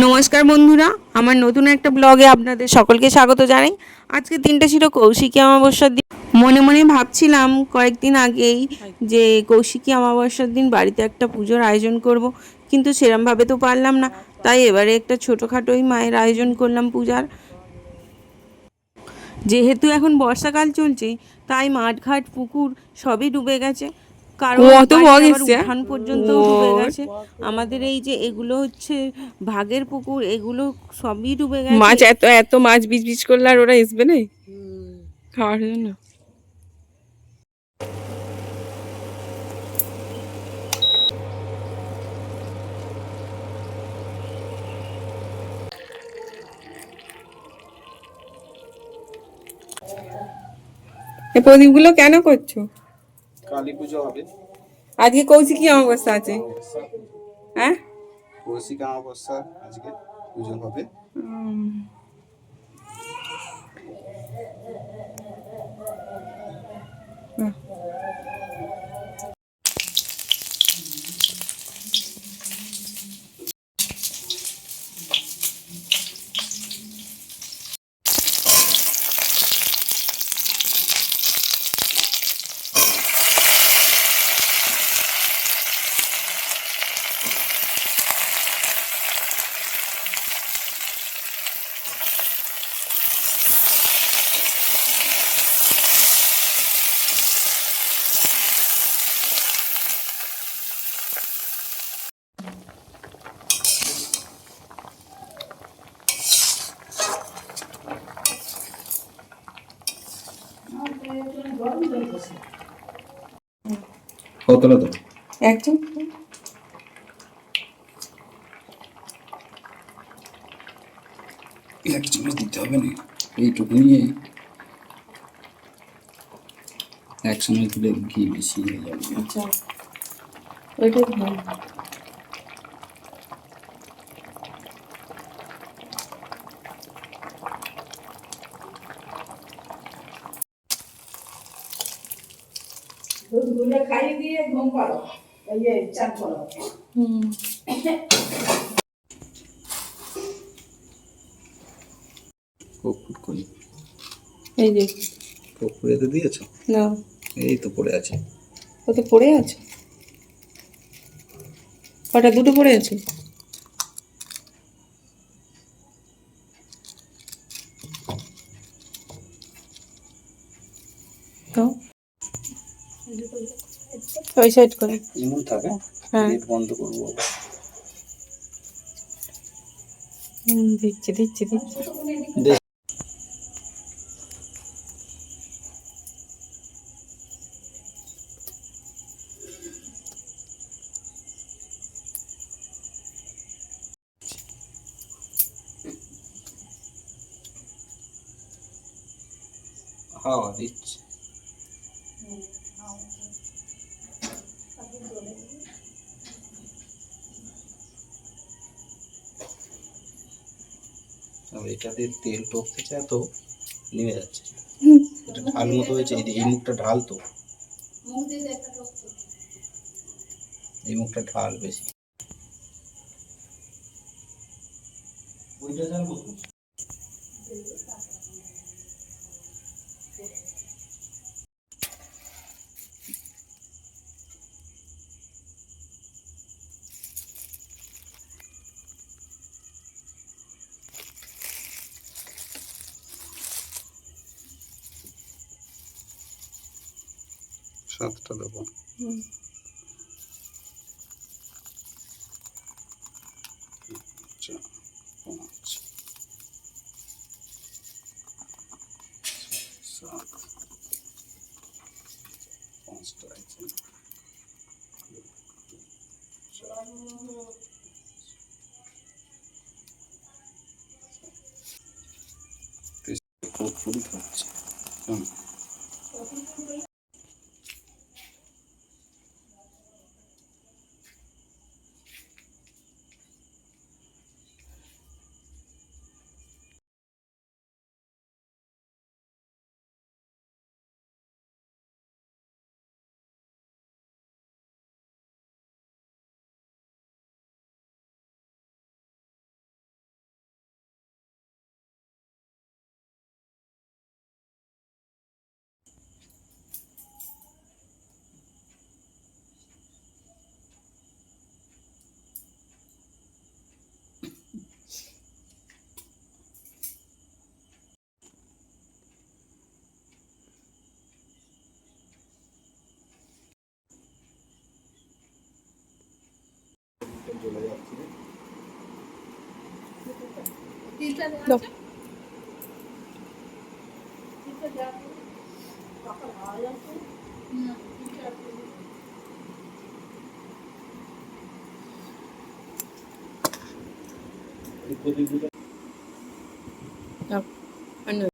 নমস্কার বন্ধুরা, আমার নতুন একটা ব্লগে আপনাদের সকলকে স্বাগত জানাই। আজকে দিনটা ছিল কৌশিকী অমাবস্যার দিন। মনে মনে ভাবছিলাম কয়েকদিন আগেই যে কৌশিকী অমাবস্যার দিন বাড়িতে একটা পুজোর আয়োজন করব, কিন্তু সেরমভাবে তো পারলাম না। তাই এবারে একটা ছোটোখাটোই মায়ের আয়োজন করলাম পূজার। যেহেতু এখন বর্ষাকাল চলছে, তাই মাঠঘাট, পুকুর সবই ডুবে গেছে। কারণ অত বাড়ির এসছে? উঠান পর্যন্ত ডুবে গেছে। আমাদের এই যে এগুলো হচ্ছে ভাগের পুকুর এগুলো সবই ডুবে মাছ এত এত মাছ বিচ বিচ করলে আর ওরা আসবে না? খাওয়ার জন্য। প্রদীপগুলো কেন করছ? কালী পুজো হবে। আজকে কৌশিকী অমাবস্যা আছে? হ্যাঁ? কৌশিক অমাবস্যা আজকে পুজো হবে। কতটা তো? একদম। এক চামচ দিতে হবে না এইটুকু নিয়ে এক চামচ দিলে ঘি বেশি হয়ে যাবে। আচ্ছা ওইটাই ভালো। দুধগুলো খাইয়ে দিয়ে ঘুম পাড়ো। ইয়ে চান করো। হুম। কপুর করি। এই যে। কপুরে তো দিয়েছ? না। এই তো পড়ে আছে। ও তো পড়ে আছে? কটা? দুটো পড়ে আছে? ওই সাইড করে। এমন থাকে? হ্যাঁ। বন্ধ করব হুম, দিচ্ছি দিচ্ছি দিচ্ছি। দেখ হাওয়া দিচ্ছে আর এটাতে তেল টপতে চায় তো নেমে যাচ্ছে। এটা ঢাল মতো হয়েছে, এই এই মুখটা ঢাল তো। এই মুখটা ঢাল বেশি। ওইটা জানব। সাতটা দেবো। হুম। চার পাঁচ সাত পাঁচটা আছে পুরি খাচ্ছে চলে যাচ্ছে। প্রদীপগুলো দাও।